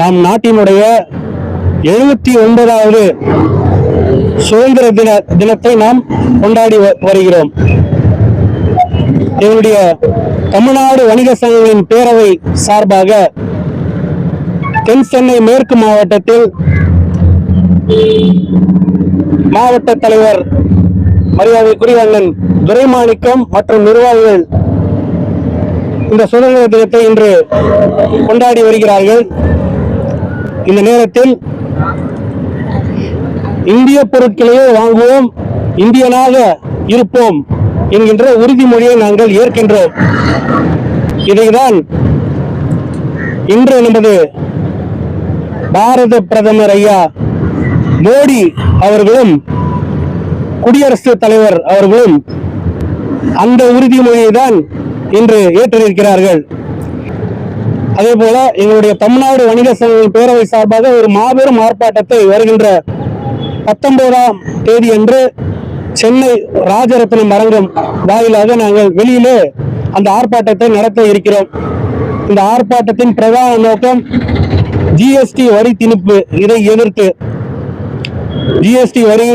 நம் நாட்டினுடைய எழுபத்தி ஒன்பதாவது சுதந்திர தின தினத்தை நாம் கொண்டாடி வருகிறோம். எங்களுடைய தமிழ்நாடு வணிக சங்கங்களின் பேரவை சார்பாக தென் சென்னை மேற்கு மாவட்டத்தில் மாவட்ட தலைவர் மரியாதைக்குரிய அண்ணன் துரைமாணிக்கம் மற்றும் நிர்வாகிகள் இந்த சுதந்திர தினத்தை இன்று கொண்டாடி வருகிறார்கள். இந்த நேரத்தில் இந்திய பொருட்களையே வாங்குவோம் இந்தியனாக இருப்போம் என்கின்ற உறுதிமொழியை நாங்கள் ஏற்கின்றோம். இதைதான் இன்று நமது பாரத பிரதமர் ஐயா மோடி அவர்களும் குடியரசுத் தலைவர் அவர்களும் அந்த உறுதிமொழியை தான் இன்று ஏற்றிருக்கிறார்கள். அதே போல எங்களுடைய தமிழ்நாடு வணிக சங்கங்களின் பேரவை சார்பாக ஒரு மாபெரும் ஆர்ப்பாட்டத்தை வருகின்ற பத்தொன்பதாம் தேதி அன்று சென்னை ராஜரத்னம் அரங்கம் வாயிலாக நாங்கள் வெளியிலே அந்த ஆர்ப்பாட்டத்தை நடத்த இருக்கிறோம். இந்த ஆர்ப்பாட்டத்தின் பிரதான நோக்கம் ஜிஎஸ்டி வரி திணிப்பு. இதை எதிர்த்து ஜிஎஸ்டி வரி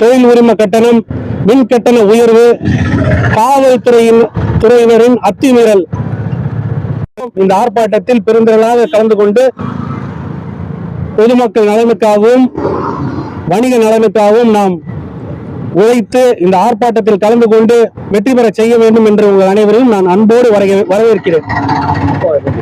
தொழில் உரிம கட்டணம் மின் கட்டண உயர்வு காவல்துறையின் துறையினரின் அத்துமீறல். இந்த ஆர்ப்பாட்டத்தில் பெருந்திரளாக கலந்து கொண்டு பொதுமக்கள் நலனுக்காகவும் வணிக நலனுக்காகவும் நாம் உழைத்து இந்த ஆர்ப்பாட்டத்தில் கலந்து கொண்டு வெற்றி பெற செய்ய வேண்டும் என்று உங்கள் அனைவரையும் நான் அன்போடு வரவே- வரவேற்கிறேன்.